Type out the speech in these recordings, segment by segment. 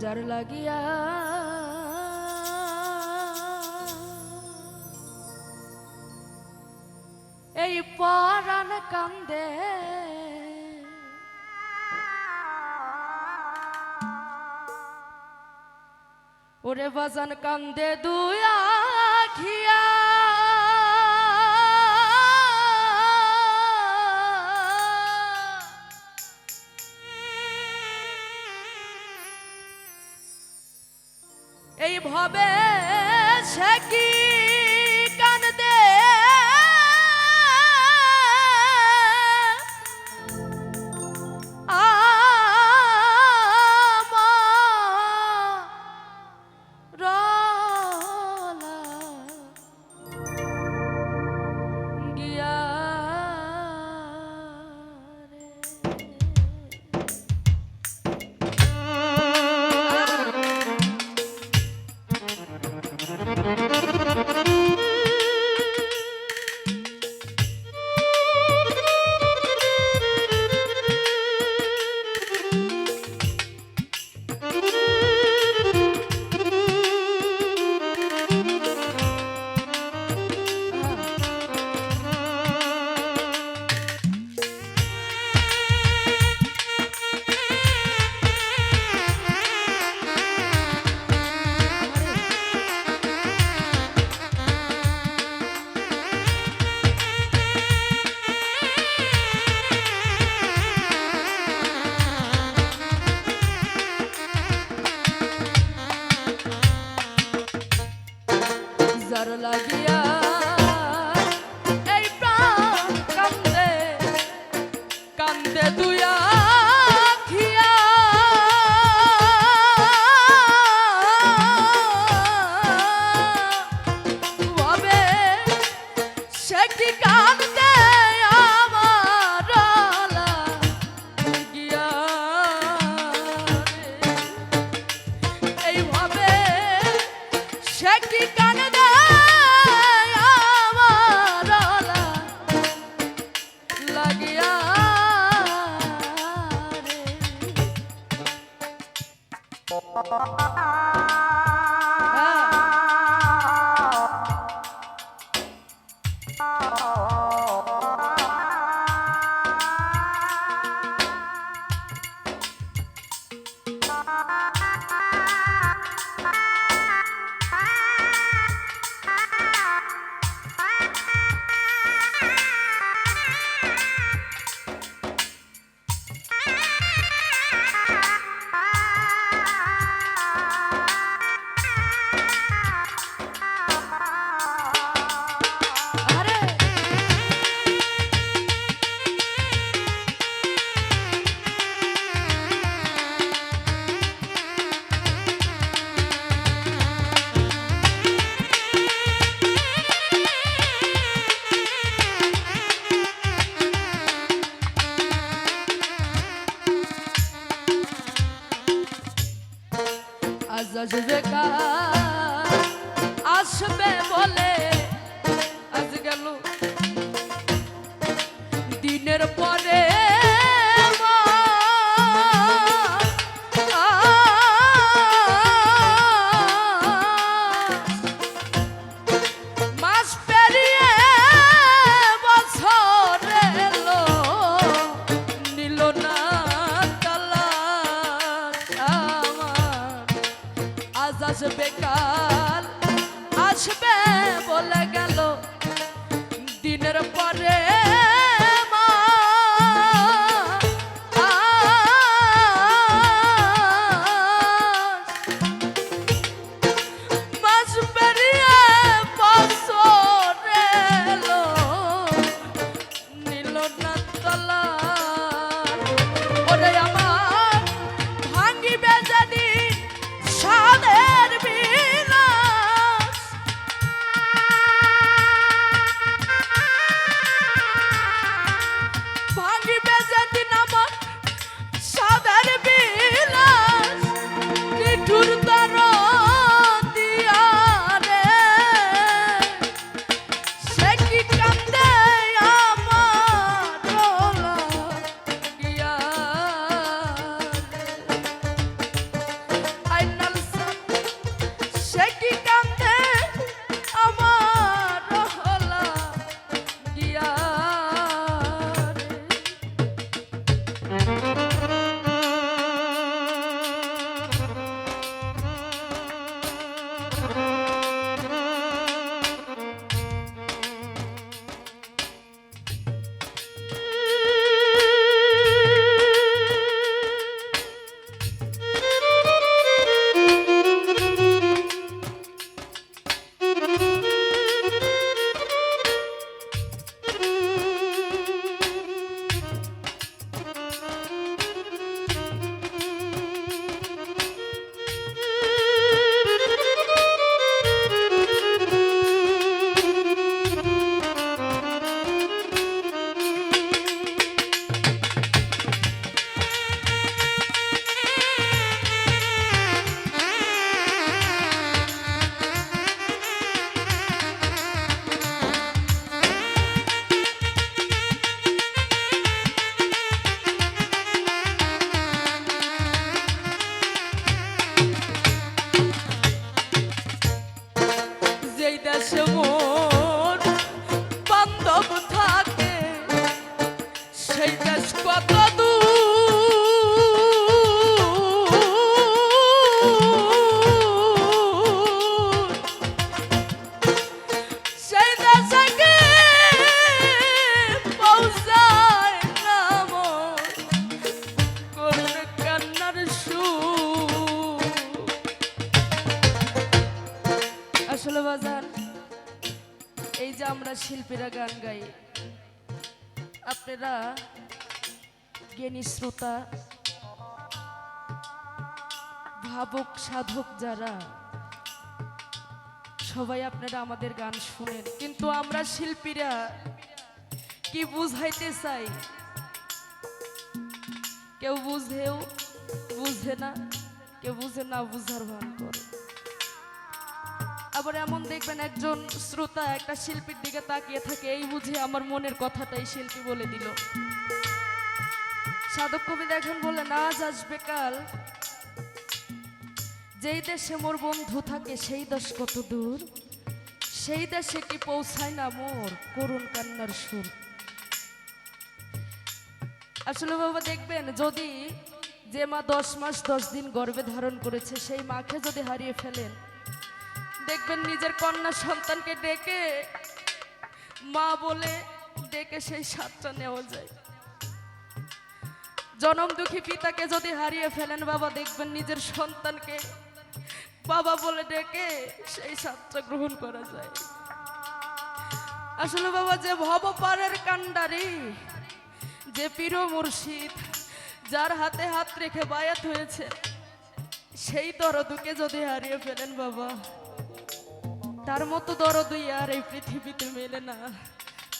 যার লাগিয়া এই পরাণ কান্দে ওরে বাজান কান্দে দুয়া ভবে সে কি Carla Via. সেই দেশ কত আসলে বাজান এই যে আমরা শিল্পীরা গান গাই আপনারা জ্ঞানী শ্রোতা, ভাবক, সাধক যারা, সবাই আপনারা আমাদের গান শুনেন। কিন্তু আমরা শিল্পীরা কি বুঝাইতে চাই? কেউ বুঝেও বুঝে না, কেউ বুঝে না বুঝার ভান করে। আবার এমন দেখবেন একজন শ্রোতা একটা শিল্পীর দিকে তাকিয়ে থাকে, এই বুঝে আমার মনের কথাটাই শিল্পী বলে দিল। সাধক কবি দেখেন বলে না আসবে কাল। যেই দেশে মোর বন্ধু থাকে, সেই দেশ কত দূর? সেই দেশে কি পৌঁছায় না মোর করুণ কান্নার সুর? আসলে বাবা, দেখবেন যদি যে মা দশ মাস দশ দিন গর্ভে ধারণ করেছে, সেই মাকে যদি হারিয়ে ফেলেন দেখবেন নিজের কন্যা সন্তানকে ডেকে মা বলে ডেকে সেই স্বাদটা নেওয়া যায়। জনম দুঃখী পিতাকে যদি হারিয়ে ফেলেন, বাবা দেখবেন নিজের সন্তানকে বাবা বলে ডেকে সেই স্বাদটা গ্রহণ করা যায়। আসলে বাবা, যে ভব পারের কান্ডারি যে পীর মুর্শিদ, যার হাতে হাত রেখে বায়াত হয়েছে, সেই দরদুকে যদি হারিয়ে ফেলেন বাবা তার মতো দরদই আর এই পৃথিবীতে মেলে না।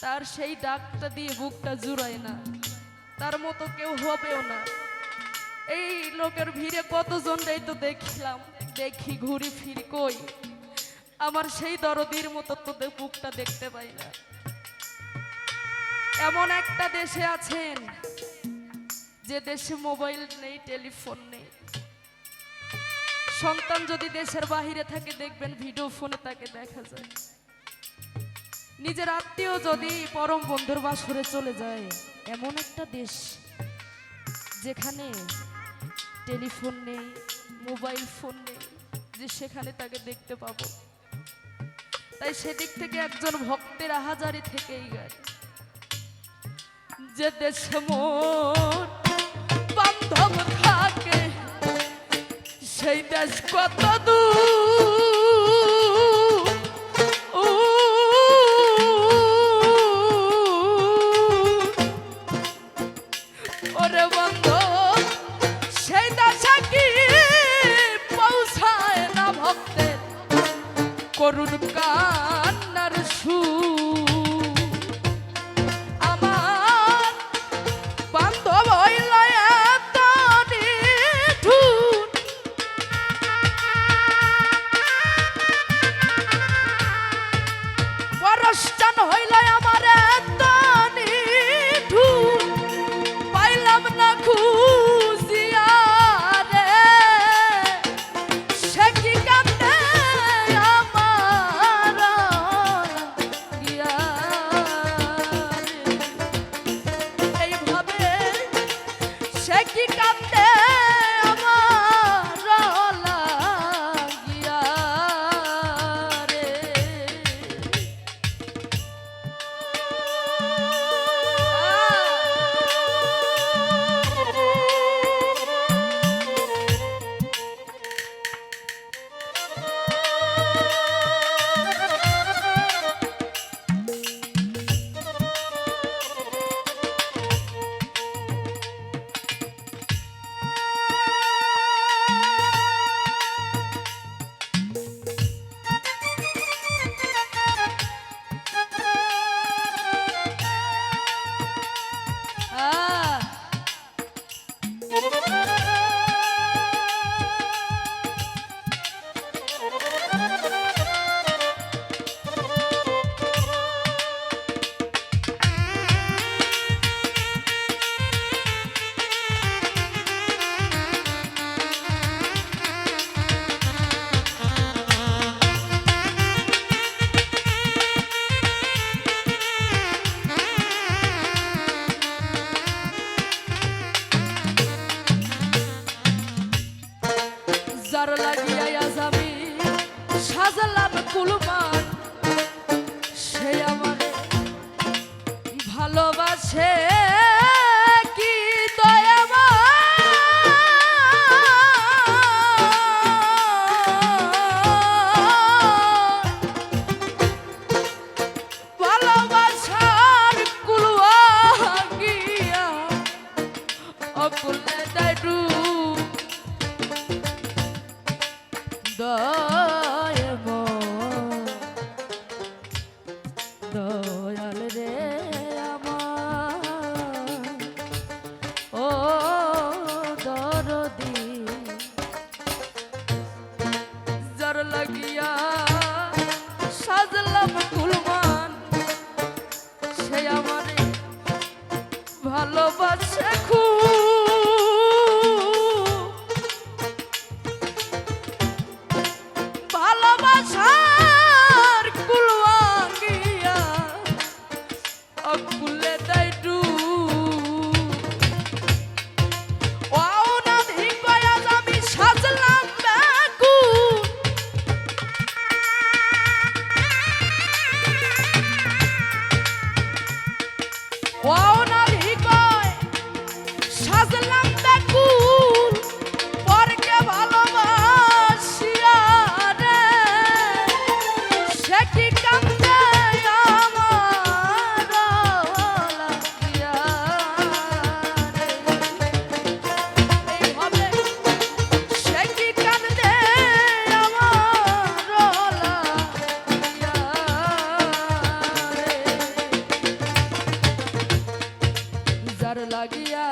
তার সেই ডাকটা দিয়ে বুকটা জুড়ায় না। তার মতো কেউ হবেও না। এই লোকের ভিড়ে কতজনটাই তো দেখলাম। দেখি ঘুরি ফিরি কই। আমার সেই দরদির মতো তো বুকটা দেখতে পাই না। এমন একটা দেশে আছেন, যে দেশে মোবাইল নেই, টেলিফোন নেই। সন্তান যদি দেশের বাহিরে থাকে, দেখবেন ভিডিও ফোনে তাকে দেখা যায়। নিজের আত্মীয় যদি পরম বন্ধুর বাসরে চলে যায়, এমন একটা দেশ যেখানে টেলিফোন নেই মোবাইল ফোন নেই, যে সেখানে তাকে দেখতে পাবো। তাই সেদিক থেকে একজন ভক্তের আহাজারি থেকেই গায় যে দেশে মোর সেই দেশ কত দূর? ওরে বন্ধ সেই কি পৌঁছায় না কান্নার আজ আমি সাজালাম কুলমান সে আমার ভালোবাসে। the তার লাগিয়া